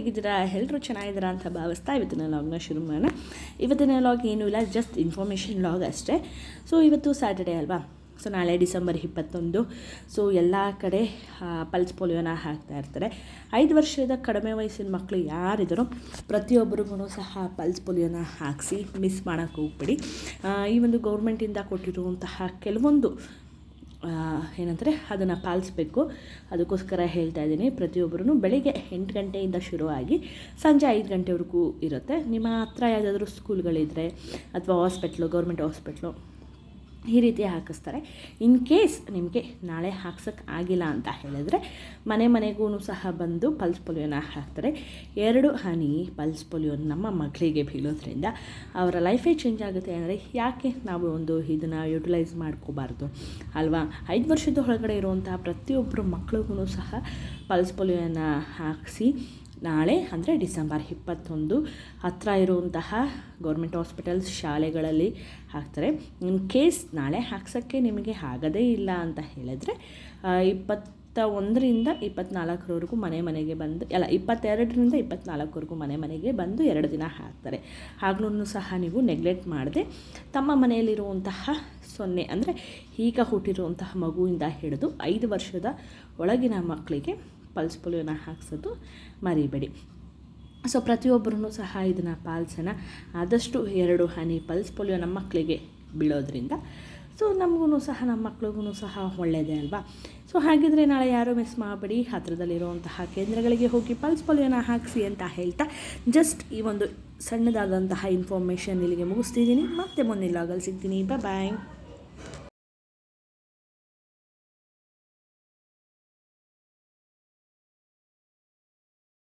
ಹೇಗಿದ್ದೀರಾ? ಎಲ್ಲರೂ ಚೆನ್ನಾಗಿದ್ದೀರಾ ಅಂತ ಭಾವಿಸ್ತಾ ಇವತ್ತಿನ ಲಾಗ್ನ ಶುರು ಮಾಡೋಣ. ಇವತ್ತಿನ ಲಾಗ್ ಏನೂ ಇಲ್ಲ ಜಸ್ಟ್ ಇನ್ಫಾರ್ಮೇಷನ್ ಲಾಗ್ ಅಷ್ಟೇ. ಸೊ ಇವತ್ತು ಸ್ಯಾಟರ್ಡೇ ಅಲ್ವಾ? ಸೊ ನಾಳೆ ಡಿಸೆಂಬರ್ ಇಪ್ಪತ್ತೊಂದು. ಸೊ ಎಲ್ಲ ಕಡೆ ಪಲ್ಸ್ ಪೋಲಿಯೋನ ಹಾಕ್ತಾ ಇರ್ತಾರೆ. ಐದು ವರ್ಷದ ಕಡಿಮೆ ವಯಸ್ಸಿನ ಮಕ್ಕಳು ಯಾರಿದ್ದಾರೋ ಪ್ರತಿಯೊಬ್ಬರಿಗೂ ಸಹ ಪಲ್ಸ್ ಪೋಲಿಯೋನ ಹಾಕಿಸಿ ಮಿಸ್ ಮಾಡೋಕ್ಕೆ ಹೋಗ್ಬೇಡಿ. ಈ ಒಂದು ಗೌರ್ಮೆಂಟಿಂದ ಕೊಟ್ಟಿರುವಂತಹ ಕೆಲವೊಂದು ಆ, ಏನಂದರೆ ಅದನ್ನು ಪಾಲಿಸ್ಬೇಕು. ಅದಕ್ಕೋಸ್ಕರ ಹೇಳ್ತಾ ಇದ್ದೀನಿ. ಪ್ರತಿಯೊಬ್ಬರೂ ಬೆಳಿಗ್ಗೆ ಎಂಟು ಗಂಟೆಯಿಂದ ಶುರುವಾಗಿ ಸಂಜೆ ಐದು ಗಂಟೆವರೆಗೂ ಇರುತ್ತೆ. ನಿಮ್ಮ ಹತ್ರ ಯಾವುದಾದ್ರೂ ಸ್ಕೂಲ್ಗಳಿದ್ದರೆ ಅಥವಾ ಹಾಸ್ಪಿಟ್ಲು ಗೌರ್ಮೆಂಟ್ ಹಾಸ್ಪಿಟ್ಲು ಈ ರೀತಿ ಹಾಕಿಸ್ತಾರೆ. ಇನ್ ಕೇಸ್ ನಿಮಗೆ ನಾಳೆ ಹಾಕ್ಸೋಕ್ಕೆ ಆಗಿಲ್ಲ ಅಂತ ಹೇಳಿದ್ರೆ, ಮನೆ ಮನೆಗೂ ಸಹ ಬಂದು ಪಲ್ಸ್ ಪೊಲಿಯೋನ ಹಾಕ್ತಾರೆ. ಎರಡು ಹನಿ ಪಲ್ಸ್ ಪೋಲಿಯೋ ನಮ್ಮ ಮಕ್ಕಳಿಗೆ ಬೀಳೋದ್ರಿಂದ ಅವರ ಲೈಫೇ ಚೇಂಜ್ ಆಗುತ್ತೆ ಅಂದರೆ ಯಾಕೆ ನಾವು ಒಂದು ಇದನ್ನು ಯುಟಿಲೈಸ್ ಮಾಡ್ಕೋಬಾರ್ದು? ಅಲ್ವಾ? ಐದು ವರ್ಷದ ಒಳಗಡೆ ಇರುವಂತಹ ಪ್ರತಿಯೊಬ್ಬರು ಮಕ್ಳಿಗೂ ಸಹ ಪಲ್ಸ್ ಪೊಲಿಯೋನ ಹಾಕಿಸಿ ನಾಳೆ, ಅಂದರೆ ಡಿಸೆಂಬರ್ ಇಪ್ಪತ್ತೊಂದು, ಹತ್ರ ಇರುವಂತಹ ಗೌರ್ಮೆಂಟ್ ಹಾಸ್ಪಿಟಲ್ಸ್ ಶಾಲೆಗಳಲ್ಲಿ ಹಾಕ್ತಾರೆ. ಇನ್ ಕೇಸ್ ನಾಳೆ ಹಾಕ್ಸೋಕ್ಕೆ ನಿಮಗೆ ಆಗದೇ ಇಲ್ಲ ಅಂತ ಹೇಳಿದ್ರೆ ಇಪ್ಪತ್ತು ಇಪ್ಪತ್ತ ಒಂದರಿಂದ ಇಪ್ಪತ್ನಾಲ್ಕರವರೆಗೂ ಮನೆ ಮನೆಗೆ ಬಂದು, ಅಲ್ಲ, ಇಪ್ಪತ್ತೆರಡರಿಂದ ಇಪ್ಪತ್ತ್ನಾಲ್ಕವರೆಗೂ ಮನೆ ಮನೆಗೆ ಬಂದು ಎರಡು ದಿನ ಹಾಕ್ತಾರೆ. ಆಗ್ಲೂ ಸಹ ನೀವು ನೆಗ್ಲೆಕ್ಟ್ ಮಾಡದೆ ತಮ್ಮ ಮನೆಯಲ್ಲಿರುವಂತಹ ಸೊನ್ನೆ, ಅಂದರೆ ಈಗ ಹುಟ್ಟಿರುವಂತಹ ಮಗುವಿಂದ ಹಿಡಿದು ಐದು ವರ್ಷದ ಒಳಗಿನ ಮಕ್ಕಳಿಗೆ ಪಲ್ಸ್ ಪೋಲಿಯೋನ ಹಾಕ್ಸೋದು ಮರಿಬೇಡಿ. ಸೊ ಪ್ರತಿಯೊಬ್ಬರೂ ಸಹ ಇದನ್ನು ಪಾಲಿಸೋಣ. ಆದಷ್ಟು ಎರಡು ಹನಿ ಪಲ್ಸ್ ಪೋಲಿಯೋ ನಮ್ಮ ಮಕ್ಕಳಿಗೆ ಬೀಳೋದ್ರಿಂದ. ಸೊ ನಮಗೂ ಸಹ, ನಮ್ಮ ಮಕ್ಳಿಗೂ ಸಹ ಒಳ್ಳೆಯದೇ ಅಲ್ವಾ? ಸೊ ಹಾಗಿದ್ರೆ ನಾಳೆ ಯಾರೂ ಮಿಸ್ ಮಾಡಬೇಡಿ. ಹತ್ರದಲ್ಲಿರುವಂತಹ ಕೇಂದ್ರಗಳಿಗೆ ಹೋಗಿ ಪಲ್ಸ್ ಪೋಲಿಯೋನ ಹಾಕಿಸಿ ಅಂತ ಹೇಳ್ತಾ ಜಸ್ಟ್ ಈ ಒಂದು ಸಣ್ಣದಾದಂತಹ ಇನ್ಫಾರ್ಮೇಷನ್ ಇಲ್ಲಿಗೆ ಮುಗಿಸ್ತಿದ್ದೀನಿ. ಮತ್ತೆ ಮುಂದಿನ ಲಾಗಲ್ಲಿ ಸಿಗ್ತೀನಿ. ಬಾಯ್